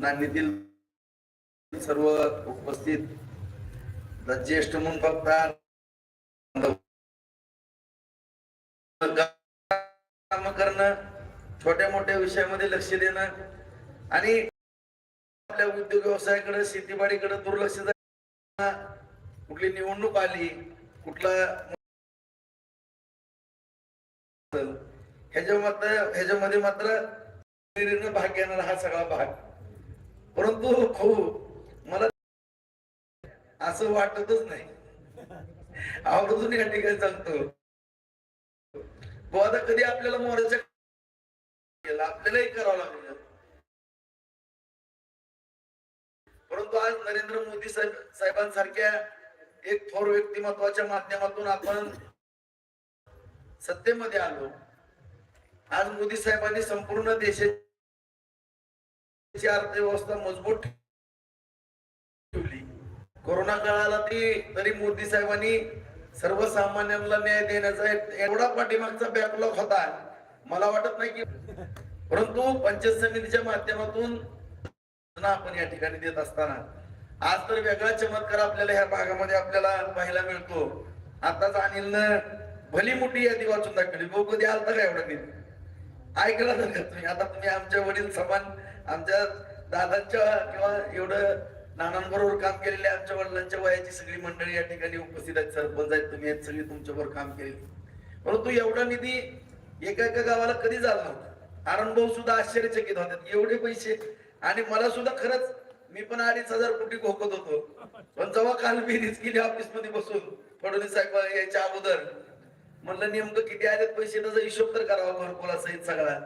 नांदीतील सर्व उपस्थित. ज्येष्ठ म्हणून बघतात काम करणं छोट्या मोठ्या विषयामध्ये लक्ष देणं आणि आपल्या उद्योग व्यवसायाकडे शेतीबाडीकडे दुर्लक्ष कुठली निवडणूक आली कुठला ह्याच्या मात्र ह्याच्यामध्ये मात्र भाग घेणारा हा सगळा भाग. परंतु हो मला असं वाटतच नाही. आवर्जून या ठिकाणी सांगतो आता कधी आपल्याला मोराच्या केला आपल्यालाही करावं लागलं. परंतु आज नरेंद्र मोदी साहेब साहेबांसारख्या एक थोर व्यक्तिमत्वाच्या माध्यमातून आपण सत्तेमध्ये आलो. आज मोदी साहेबांनी संपूर्ण देशाची अर्थव्यवस्था मजबूत ठेवली. कोरोना काळाला ती तरी मोदी साहेबांनी सर्वसामान्यांना न्याय देण्याचा एवढा पाठीमागचा बॅकलॉग होता. मला वाटत नाही की परंतु पंचायत समितीच्या माध्यमातून आपण या ठिकाणी देत असताना आज तर वेगळा चमत्कार आपल्याला ह्या भागामध्ये आपल्याला पाहायला मिळतो. आताच अनिलनं भली मोठी यादी वाचून दाखवली. बघू कधी आलता का एवढा ऐकला तर का तुम्ही? आता तुम्ही आमच्या वडील समान आमच्या दादांच्या किंवा एवढं नानांबरोबर काम केलेले आमच्या वडिलांच्या वयाची सगळी मंडळी या ठिकाणी उपस्थित आहेत. सरपंच आहेत तुम्ही आहेत सगळी तुमच्याबरोबर काम केले परंतु एवढा निधी एका एका गावाला कधी झाला नव्हता? आनंद सुद्धा आश्चर्यचकित होतात. एवढे पैसे. आणि मला सुद्धा खरंच मी पण अडीच हजार कोटी घोकत होतो. पण जेव्हा काल मी गेली ऑफिसमध्ये बसून फडणवीस साहेब यायच्या अगोदर म्हणलं नेमकं किती आलेत पैसे? त्याचा हिशोब तर करावा घरकुला सहित सगळा.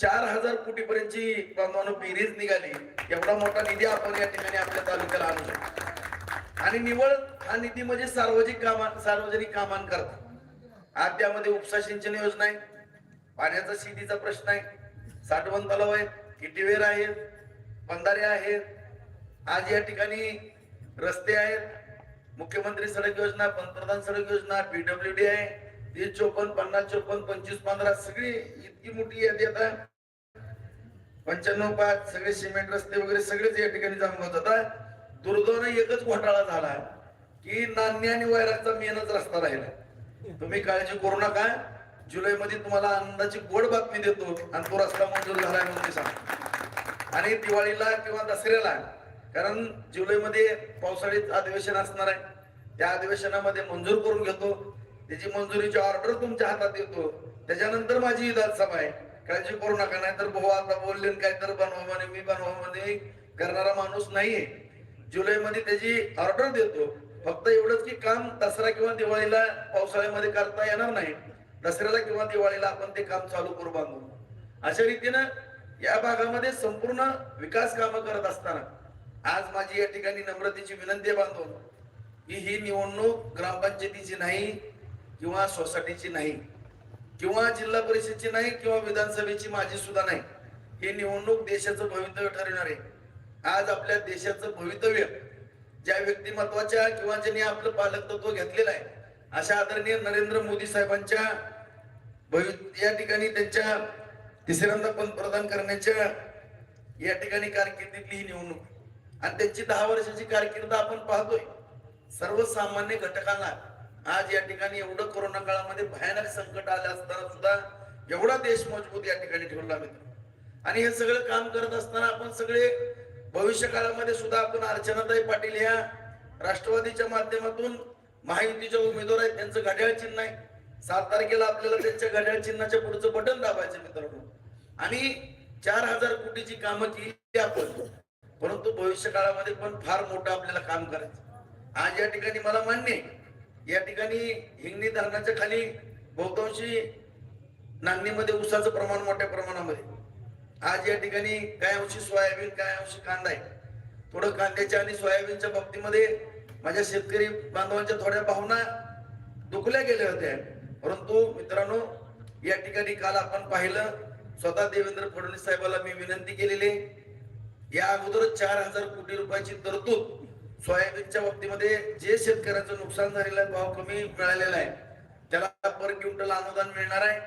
चार हजार कोटी पर्यंतची बांधवानं बेरीज निघाली. एवढा मोठा निधी आपण या ठिकाणी आपल्या तालुक्याला आणू शकतो. आणि निवड हा निधी म्हणजे सार्वजनिक कामा सार्वजनिक कामांकरता. आज त्यामध्ये उपसा सिंचन योजना आहे. पाण्याचा शेतीचा प्रश्न आहे. साठवण तलाव आहेत किटीवेर आहेत बंधारे आहेत आज या ठिकाणी रस्ते आहेत. मुख्यमंत्री सडक योजना पंतप्रधान सडक योजना पीडब्ल्यूडी आहे. तीस चोपन्न पन्नास चोपन्न पंचवीस पंधरा सगळी इतकी मोठी यादी आता. पंच्याण्णव पाच सगळे सिमेंट रस्ते वगैरे सगळेच या ठिकाणी जमवत होता दुर्दैवाने एकच घोटाळा झाला की नान्य आणि वैरागचा मेनच रस्ता राहिला. तुम्ही काळजी करू नका. जुलै मध्ये तुम्हाला आनंदाची गोड बातमी देतो आणि तो रस्ता मंजूर झालाय म्हणून मी सांगतो. आणि दिवाळीला किंवा दसऱ्याला कारण जुलै मध्ये पावसाळीत अधिवेशन असणार आहे. त्या अधिवेशनामध्ये मंजूर करून घेतो. त्याची मंजुरीची ऑर्डर तुमच्या हातात येतो. त्याच्यानंतर माझी विधानसभा आहे. काळजी करू नका नाही तर भाऊ आता बोलले काय तर बनवा म्हणे मी बनवा म्हणे. करणारा माणूस नाहीये. जुलैमध्ये त्याची ऑर्डर देतो. फक्त एवढंच की काम दसरा किंवा दिवाळीला पावसाळ्यामध्ये करता येणार नाही. दसऱ्याला किंवा दिवाळीला आपण ते काम चालू करू बांधू अशा रीतीनं या भागामध्ये संपूर्ण विकास कामं करत असताना आज माझी या ठिकाणी नम्रतेची विनंती बांधून की ही निवडणूक ग्रामपंचायतीची नाही किंवा सोसायटीची नाही किंवा जिल्हा परिषदची नाही किंवा विधानसभेची माझी सुद्धा नाही ही निवडणूक देशाचं भवितव्य ठरणार आहे आज आपल्या देशाचं भवितव्य ज्या व्यक्तिमत्वाच्या किंवा ज्यांनी आपलं पालकत्व घेतलेलं आहे अशा आदरणीय नरेंद्र मोदी साहेबांच्या भवि या ठिकाणी त्यांच्या तिसऱ्यांदा पंतप्रधान करण्याच्या या ठिकाणी कारकिर्दीतली ही निवडणूक. आणि त्यांची दहा वर्षाची कारकिर्द आपण पाहतोय. सर्वसामान्य घटकांना आज या ठिकाणी एवढं कोरोना काळामध्ये भयानक संकट आलं असताना सुद्धा एवढा देश मजबूत या ठिकाणी ठेवला मित्र. आणि हे सगळं काम करत असताना आपण सगळे भविष्य काळामध्ये सुद्धा आपण अर्चनाताई पाटील ह्या राष्ट्रवादीच्या माध्यमातून महायुतीच्या उमेदवार आहेत त्यांचं घड्याळ चिन्ह आहे. सात तारखेला आपल्याला त्यांच्या घड्याळ चिन्हाच्या पुढचं बटन दाबायचं मित्रांनो. आणि चार हजार कोटीची कामं केली आपण परंतु भविष्य काळामध्ये पण फार मोठं आपल्याला काम करायचं. आज या ठिकाणी मला मान्य आहे या ठिकाणी हिंगणी धरणाच्या खाली बहुतांशी नांगणीमध्ये ऊसाचं प्रमाण मोठ्या प्रमाणामध्ये. आज या ठिकाणी काय अंशी सोयाबीन काय अंशी कांदा आहे. थोडं कांद्याच्या आणि सोयाबीनच्या बाबतीमध्ये माझ्या शेतकरी बांधवांच्या थोड्या भावना दुखल्या गेल्या होत्या. परंतु मित्रांनो या ठिकाणी काल आपण पाहिलं स्वतः देवेंद्र फडणवीस साहेबाला मी विनंती केलेली या अगोदर चार हजार कोटी रुपयाची तरतूद सोयाबीनच्या बाबतीमध्ये जे शेतकऱ्याचं नुकसान झालेलं आहे भाव कमी मिळालेला आहे त्याला पर क्विंटल अनुदान मिळणार आहे.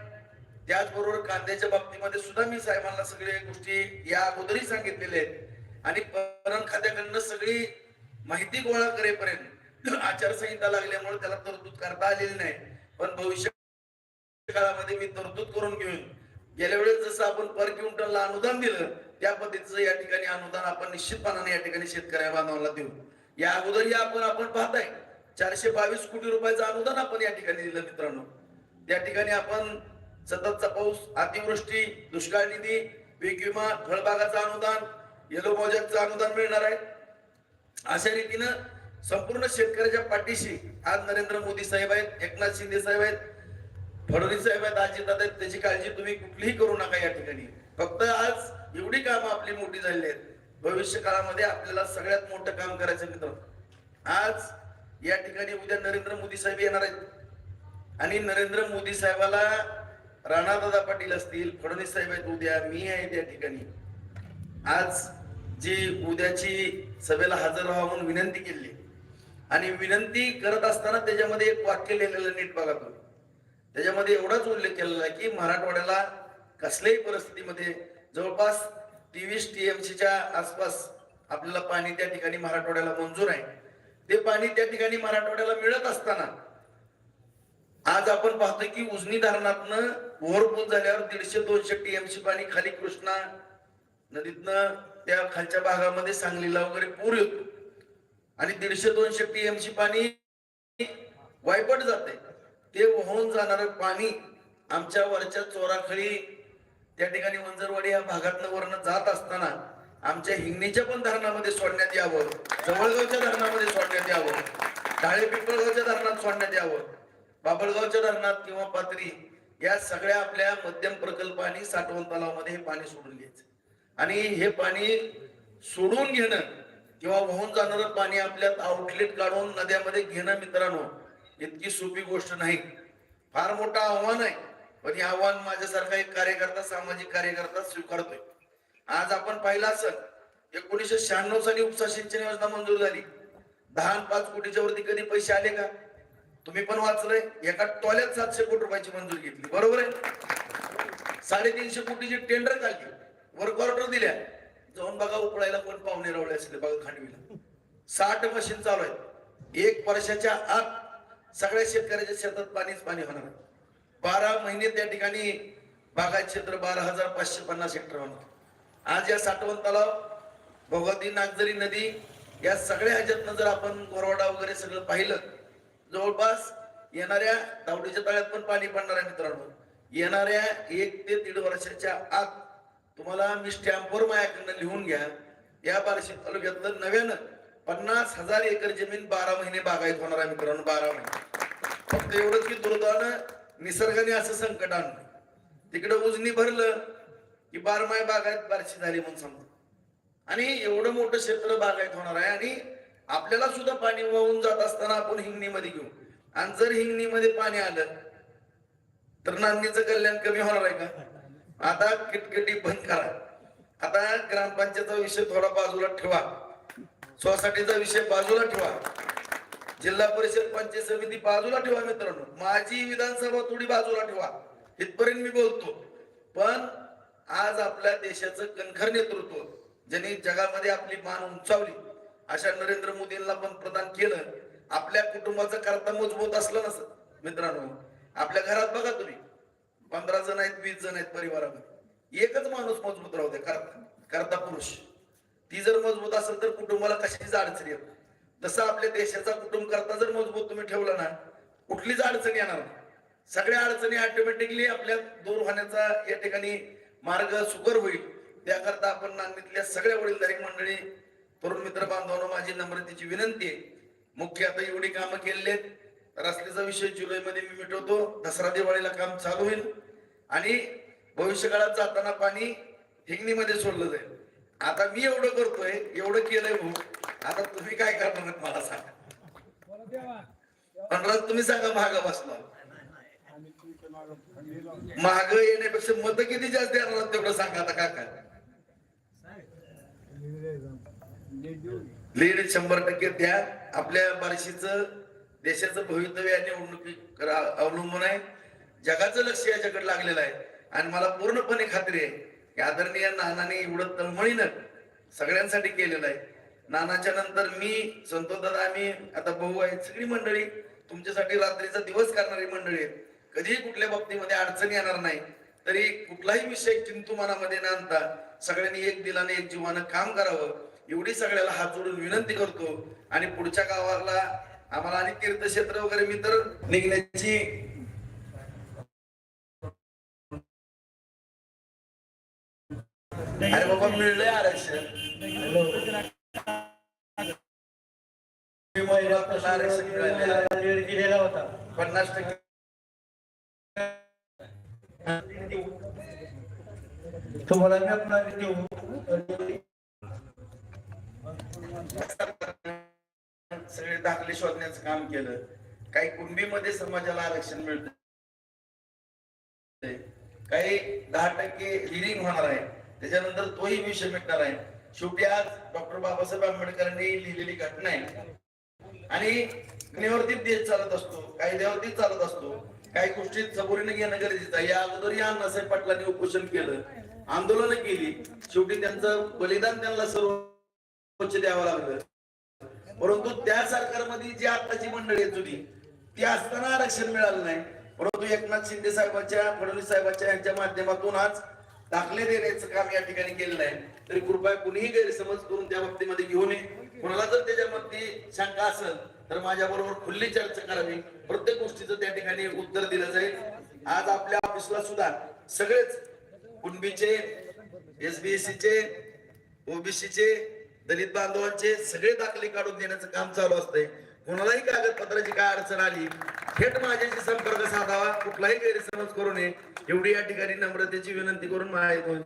त्याचबरोबर कांद्याच्या बाबतीमध्ये सुद्धा मी साहेबांना सगळे गोष्टी या अगोदरही सांगितलेल्या आहेत. आणि पणन खात्याकडनं सगळी माहिती गोळा करेपर्यंत आचारसंहिता लागल्यामुळे त्याला तरतूद करता आलेली नाही. पण भविष्य काळामध्ये मी तरतूद करून घेऊन गेल्या वेळेस जसं आपण पर क्विंटलला अनुदान दिलं त्या पद्धतीचं या ठिकाणी अनुदान आपण निश्चितपणाने या ठिकाणी शेतकऱ्या बांधवांना देऊ. या अगोदरही आपण आपण पाहताय. चारशे बावीस कोटी रुपयाचं अनुदान आपण या ठिकाणी दिलं मित्रांनो. त्या ठिकाणी आपण सततचा पाऊस अतिवृष्टी दुष्काळ निधी पीक विमा फळबागाचं अनुदान येलो मोजॅकचं अनुदान मिळणार आहे. अशा रीतीनं संपूर्ण शेतकऱ्याच्या पाठीशी आज नरेंद्र मोदी साहेब आहेत एकनाथ शिंदे साहेब आहेत फडणवीस साहेब आहेत अजितदादा आहेत त्याची काळजी तुम्ही कुठलीही करू नका या ठिकाणी. फक्त आज एवढी कामं आपली मोठी झालेली आहेत. भविष्य काळामध्ये आपल्याला सगळ्यात मोठं काम करायचं मित्र आज या ठिकाणी उद्या नरेंद्र मोदी साहेब येणार आहेत. आणि नरेंद्र मोदी साहेबाला राणादादा पाटील असतील फडणवीस साहेब आहेत उद्या मी आहे त्या ठिकाणी. आज जी उद्याची सभेला हजर व्हावं म्हणून विनंती केली. आणि विनंती करत असताना त्याच्यामध्ये एक वाक्य लिहिलेलं नीट बघा तुम्ही. त्याच्यामध्ये एवढाच उल्लेख केलेला आहे की मराठवाड्याला कसल्याही परिस्थितीमध्ये जवळपास तेवीस टीएमसीच्या आसपास आपल्याला पाणी त्या ठिकाणी मराठवाड्याला मंजूर आहे. ते पाणी त्या ठिकाणी मराठवाड्याला मिळत असताना आज आपण पाहतो की उजनी धरणातनं ओव्हरपूल झाल्यावर दीडशे दोनशे टीएमसी पाणी खाली कृष्णा नदीतनं त्या खालच्या भागामध्ये सांगलीला वगैरे पूर येतो. आणि दीडशे दोनशे टीएमसी पाणी वायपट जाते. ते वाहून जाणार पाणी आमच्या वरच्या चोराखळी त्या ठिकाणी वंजरवाडी या भागातनं वरण जात असताना आमच्या हिंगणीच्या पण धरणामध्ये सोडण्यात यावं जवळगावच्या धरणामध्ये सोडण्यात यावं ढाळे पिंपळगावच्या धरणात सोडण्यात यावं बाबळगावच्या धरणात किंवा पात्री या सगळ्या आपल्या मध्यम प्रकल्प आणि साठवण तलावामध्ये हे पाणी सोडून घ्यायचं. आणि हे पाणी सोडून घेणं किंवा वाहून जाणारं पाणी आपल्यात आउटलेट काढून नद्यामध्ये घेणं मित्रांनो इतकी सोपी गोष्ट नाही. फार मोठं आव्हान आहे. पण हे आव्हान माझ्यासारखा एक कार्यकर्ता सामाजिक कार्यकर्ता स्वीकारतोय. आज आपण पाहिलं असेल एकोणीशे शहाण्णव साली उपसा सिंचन योजना मंजूर झाली. दहा पाच कोटीच्या वरती कधी पैसे आले का? तुम्ही पण वाचलंय एका टोल्यात सातशे कोटी रुपयाची मंजूर घेतली. बरोबर आहे? साडेतीनशे कोटीची टेंडर काढली. वर्क ऑर्डर दिल्या. जाऊन बघा उपळायला कोण पाहुणे रावले असले बघा खांडवीला. साठ मशीन चालू आहेत. एक वर्षाच्या आत सगळ्या शेतकऱ्याच्या शेतात पाणीच पाणी होणार आहे. बारा महिने त्या ठिकाणी बागायत क्षेत्र बारा हजार पाचशे पन्नास हेक्टर होणार. आज या साठवण तलाव भगवती नागझरी नदी या सगळ्या ह्याच्यातनं जर आपण गोरवाडा वगैरे सगळं पाहिलं जवळपास येणाऱ्या दावडीच्या तळ्यात पण पाणी पडणार आहे मित्रांनो. येणाऱ्या एक ते दीड वर्षाच्या आत तुम्हाला मी स्टॅम्पवर माझ्याकडनं लिहून घ्या या बारशी तालुक्यातलं नव्यानं पन्नास हजार एकर जमीन बारा महिने बागायत होणार आहे मित्रांनो बारा महिने. फक्त एवढंच की दुर्दानं निसर्गाने असं संकट आणलं. तिकडं उजनी भरलं की बारमाय बागायत बारशी झाली म्हणून समजा आणि एवढं मोठं क्षेत्र बागायत होणार आहे आणि आपल्याला सुद्धा पाणी वाहून जात असताना आपण हिंगणीमध्ये घेऊ. आणि जर हिंगणीमध्ये पाणी आलं तर नांदीचं कल्याण कमी होणार आहे का? आता किटकिटी बंद करा. आता ग्रामपंचायतचा विषय थोडा बाजूला ठेवा. सोसायटीचा विषय बाजूला ठेवा. जिल्हा परिषद पंचायत समिती बाजूला ठेवा मित्रांनो. माझी विधानसभा थोडी बाजूला ठेवा. इथपर्यंत मी बोलतो. पण आज आपल्या देशाचं कणखर नेतृत्व ज्यांनी जगामध्ये आपली मान उंचावली अशा नरेंद्र मोदींना पण प्रदान केलं आपल्या कुटुंबाचं करता मजबूत असलं नसत. मित्रांनो आपल्या घरात बघा तुम्ही पंधरा जण आहेत वीस जण आहेत परिवारामध्ये. एकच माणूस मजबूत राहू दे करता करता पुरुष. ती जर मजबूत असेल तर कुटुंबाला कशाचीच अडचणी येत तसं आपल्या देशाचा कुटुंब करता जर मजबूत तुम्ही ठेवला ना कुठलीच अडचण येणार नाही. सगळ्या अडचणी ऑटोमॅटिकली आपल्या दूर होण्याचा या ठिकाणी मार्ग सुकर होईल. त्याकरता आपण नांदीतल्या सगळ्या वडीलधारी मंडळी तरुण मित्र बांधवांना माझी नम्रतेची विनंती आहे. मुख्य आता एवढी कामं केलेली आहेत. रस्त्याचा विषय जुलै मध्ये मी मिटवतो. दसरा दिवाळीला काम चालू होईल. आणि भविष्य काळात जाताना पाणी हिंगणीमध्ये सोडलं जाईल. आता मी एवढं करतोय एवढं केलंय भाऊ. आता तुम्ही काय करणार मला सांगा. पण तुम्ही सांगा महाग बसला. महाग येण्यापेक्षा मत किती जास्त येणार तेवढं सांगा आता काका. लीड शंभर टक्के द्या. आपल्या बार्शीचं देशाचं भवितव्य आणि निवडणुकी अवलंबून आहे. जगाचं लक्ष याच्याकडे लागलेलं आहे. आणि मला पूर्णपणे खात्री आहे की आदरणीय नानाने एवढं तळमळीनं सगळ्यांसाठी केलेलं आहे. नानाच्या नंतर मी संतोष आम्ही आता भाऊ आहेत सगळी मंडळी. तुमच्यासाठी रात्रीचा दिवस करणारी मंडळी आहेत. कधीही कुठल्या बाबतीमध्ये अडचण येणार नाही. तरी कुठलाही विषय चिंतू मनामध्ये न आणता सगळ्यांनी एक दिलाने एक जीवानं काम करावं. एवढी सगळ्याला हात जोडून विनंती करतो. आणि पुढच्या गावाला आम्हाला आणि तीर्थक्षेत्र वगैरे मी तर निघण्याची अरे बाबा मिळलंय आरक्षण. आपल्याला आरक्षण मिळालंय. दिलेला होता. पन्नास टक्के. तुम्हाला मी आपला देऊ सगळे दाखले शोधण्याचं काम केलं. काही कुणबीमध्ये समाजाला आरक्षण मिळत काही दहा टक्के हिरिंग होणार आहे. त्याच्यानंतर तोही विषय मिटणार आहे. शेवटी आज डॉक्टर बाबासाहेब आंबेडकरांनी लिहिलेली घटना आहे. आणि गणेवरतीच देश चालत असतो कायद्यावरती चालत असतो काही गोष्टी सबुरीने घेणं गरजेचं आहे. या अगोदर या अण्णासाहेब पाटलांनी उपोषण केलं आंदोलन केली. शेवटी त्यांचं बलिदान त्यांना सर्वोच्च द्यावं लागलं. परंतु त्या सरकारमध्ये जी आताची मंडळी आहेत जुनी ती असताना आरक्षण मिळालं नाही. परंतु एकनाथ शिंदे साहेबांच्या फडणवीस साहेबांच्या यांच्या माध्यमातून आज दाखले देण्याचं काम या ठिकाणी केलेलं आहे तरी कृपया कुणीही गैरसमज करून त्या बाबतीमध्ये घेऊ नये. कोणाला जर त्याच्यामध्ये शंका असेल तर माझ्या बरोबर खुल्ली चर्चा करावी. प्रत्येक गोष्टीचं त्या ठिकाणी उत्तर दिलं जाईल. आज आपल्या ऑफिसला सुद्धा सगळेच कुणबीचे एसबीएससीचे ओबीसीचे दलित बांधवांचे सगळे दाखले काढून देण्याचं काम चालू असतंय. कोणालाही कागदपत्राची काय अडचण आली थेट माझ्याशी संपर्क साधावा. कुठलाही गैरसमज करू नये. एवढी या ठिकाणी नम्रतेची विनंती करून माझ्या दोन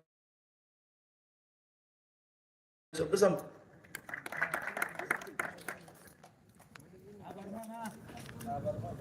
शब्द संपतो برابر